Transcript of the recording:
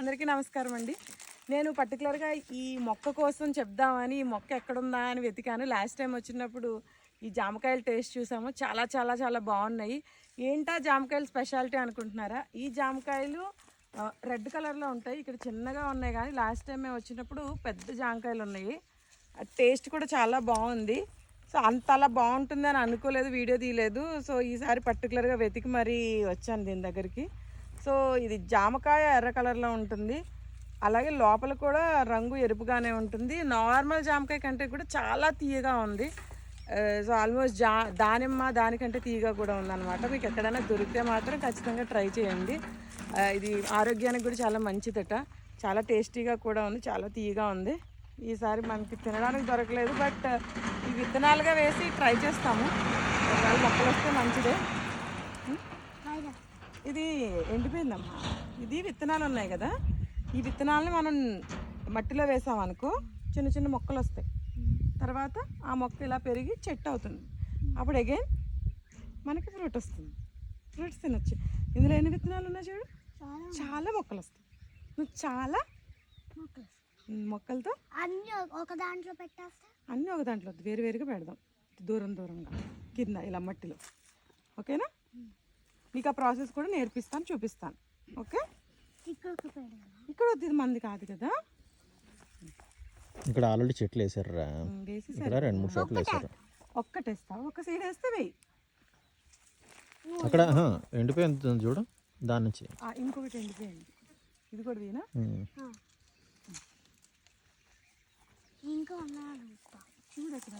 అందరికీ నమస్కారం అండి. నేను పర్టికులర్గా ఈ మొక్క కోసం చెప్దామని ఈ మొక్క ఎక్కడుందా అని వెతికాను. లాస్ట్ టైం వచ్చినప్పుడు ఈ జామకాయలు టేస్ట్ చూసాము. చాలా చాలా చాలా బాగున్నాయి. ఏంటా జామకాయలు స్పెషాలిటీ అనుకుంటున్నారా? ఈ జామకాయలు రెడ్ కలర్లో ఉంటాయి. ఇక్కడ చిన్నగా ఉన్నాయి కానీ లాస్ట్ టైం మేము వచ్చినప్పుడు పెద్ద జామకాయలు ఉన్నాయి. టేస్ట్ కూడా చాలా బాగుంది. సో అంత అలా బాగుంటుందని అనుకోలేదు వీడియో తీయలేదు. సో ఈసారి పర్టికులర్గా వెతికి మరీ వచ్చాను దీని దగ్గరికి. సో ఇది జామకాయ ఎర్ర కలర్లో ఉంటుంది. అలాగే లోపల కూడా రంగు ఎరుపుగానే ఉంటుంది. నార్మల్ జామకాయ కంటే కూడా చాలా తీయగా ఉంది. సో ఆల్మోస్ట్ జా దానిమ్మ దానికంటే తీయగా కూడా ఉందన్నమాట. మీకు ఎక్కడైనా దొరికితే మాత్రం ఖచ్చితంగా ట్రై చేయండి. ఇది ఆరోగ్యానికి కూడా చాలా మంచిదట. చాలా టేస్టీగా కూడా ఉంది చాలా తీయగా ఉంది. ఈసారి మనకి తినడానికి దొరకలేదు బట్ ఈ విత్తనాలుగా వేసి ట్రై చేస్తాము. ఒకవేళ మొక్కలు వస్తే మంచిదే. ఇది ఎండిపోయిందమ్మా. ఇది విత్తనాలు ఉన్నాయి కదా ఈ విత్తనాలను మనం మట్టిలో వేసామనుకో చిన్న చిన్న మొక్కలు వస్తాయి. తర్వాత ఆ మొక్క ఇలా పెరిగి చెట్టు అవుతుంది. అప్పుడు అగైన్ మనకి ఫ్రూట్ వస్తుంది. ఫ్రూట్స్ తినొచ్చు. ఇందులో ఎన్ని విత్తనాలు ఉన్నాయి చూడు? చాలా మొక్కలు వస్తాయి. నువ్వు చాలా మొక్కలతో అన్ని ఒక దాంట్లో పెట్టేస్తే. అన్నీ ఒక దాంట్లో వద్దు వేరు వేరుగా పెడదాం. దూరం దూరంగా కింద ఇలా మట్టిలో. ఓకేనా? నీకు ఆ ప్రాసెస్ కూడా నేర్పిస్తాను చూపిస్తాను. ఓకే? ఇక్కడ వద్దు ఇది మంది కాదు కదా? ఇక్కడ ఆల్రెడీ చెట్లు వేసేసారు ఇక్కడ రెండు మూడు చోట్ల వేసారు. ఒక్కటేస్తావు ఒక సైడ్ వేస్తే వెయ్యి అక్కడ ఎండిపోయింది చూడు దాని నుంచి. ఆ, ఇంకొకటి ఎండిపోయింది. ఇది కూడా వీనా ఉమ్. ఇంకా చూడు అక్కడ.